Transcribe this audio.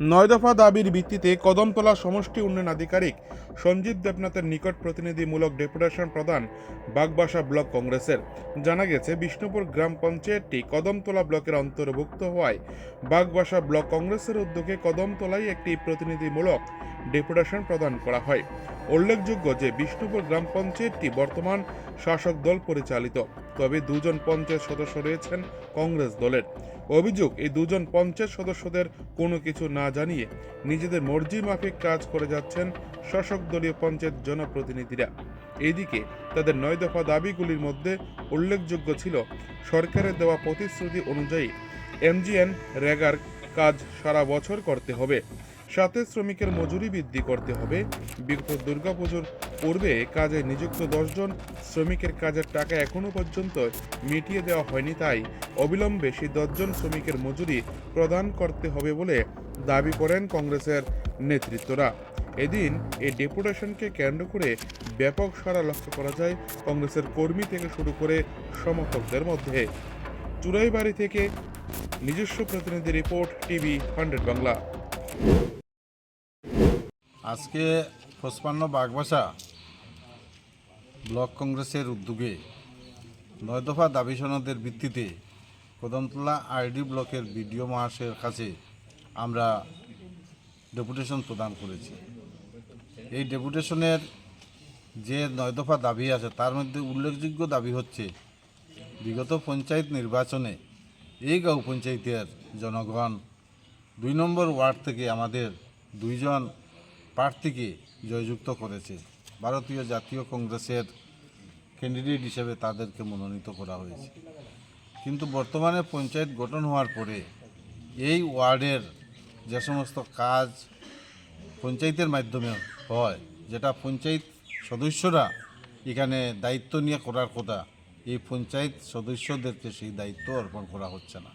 নয় দফা দাবির ভিত্তিতে কদমতলা সমষ্টি উন্নয়ন আধিকারিক সঞ্জিত দেবনাথের নিকট প্রতিনিধিমূলক ডেপুটেশন প্রদান বাগবাসা ব্লক কংগ্রেসের। জানা গেছে, বিষ্ণুপুর গ্রাম পঞ্চায়েতটি কদমতলা ব্লকের অন্তর্ভুক্ত হওয়ায় বাগবাসা ব্লক কংগ্রেসের উদ্যোগে কদমতলায় একটি প্রতিনিধিমূলক ডেপুটেশন প্রদান করা হয়। উল্লেখযোগ্য যে বিষ্ণুপুর গ্রাম পঞ্চায়েতটি বর্তমান শাসক দল পরিচালিত, তবে দুজন পঞ্চায়েত সদস্য রয়েছেন কংগ্রেস দলের। অভিযোগ, এই দুজন পঞ্চায়েত সদস্যদের কোনো কিছু না জানিয়ে নিজেদের মর্জি মাফিক কাজ করে যাচ্ছেন শাসক দলীয় পঞ্চায়েত জনপ্রতিনিধিরা। এদিকে তাদের নয় দফা দাবিগুলির মধ্যে উল্লেখযোগ্য ছিল, সরকারের দেওয়া প্রতিশ্রুতি অনুযায়ী এমজিএন রেগার কাজ সারা বছর করতে হবে। সাথে শ্রমিকের মজুরি বৃদ্ধি করতে হবে। বিগত দুর্গাপুজোর পূর্বে কাজে নিযুক্ত দশজন শ্রমিকের কাজের টাকা এখনও পর্যন্ত মিটিয়ে দেওয়া হয়নি তাই অবিলম্বে সেই দশজন শ্রমিকের মজুরি প্রদান করতে হবে বলে দাবি করেন কংগ্রেসের নেতৃত্বরা। এদিন এই ডেপুটেশনকে কেন্দ্র করে ব্যাপক সাড়া লক্ষ্য করা যায় কংগ্রেসের কর্মী থেকে শুরু করে সমর্থকদের মধ্যে। চুরাইবাড়ি থেকে নিজস্ব প্রতিনিধি রিপোর্ট, টিভি, হান্ড্রেড বাংলা। আজকে পঁচপান্ন বাগবাসা ব্লক কংগ্রেসের উদ্যোগে নয় দফা দাবি সনদের ভিত্তিতে কদমতলা আরডি ব্লকের বিডিও মহাশয়ের কাছে আমরা ডেপুটেশন প্রদান করেছি। এই ডেপুটেশনের যে নয় দফা দাবি আছে, তার মধ্যে উল্লেখযোগ্য দাবি হচ্ছে, বিগত পঞ্চায়েত নির্বাচনে এই গাঁও পঞ্চায়েতের জনগণ দুই নম্বর ওয়ার্ড থেকে আমাদের দুইজন প্রার্থীকে জয়যুক্ত করেছে। ভারতীয় জাতীয় কংগ্রেসের ক্যান্ডিডেট হিসেবে তাদেরকে মনোনীত করা হয়েছে। কিন্তু বর্তমানে পঞ্চায়েত গঠন হওয়ার পরে এই ওয়ার্ডের যে সমস্ত কাজ পঞ্চায়েতের মাধ্যমে হয়, যেটা পঞ্চায়েত সদস্যরা এখানে দায়িত্ব নিয়ে করার কথা, এই পঞ্চায়েত সদস্যদেরকে সেই দায়িত্ব অর্পণ করা হচ্ছে না।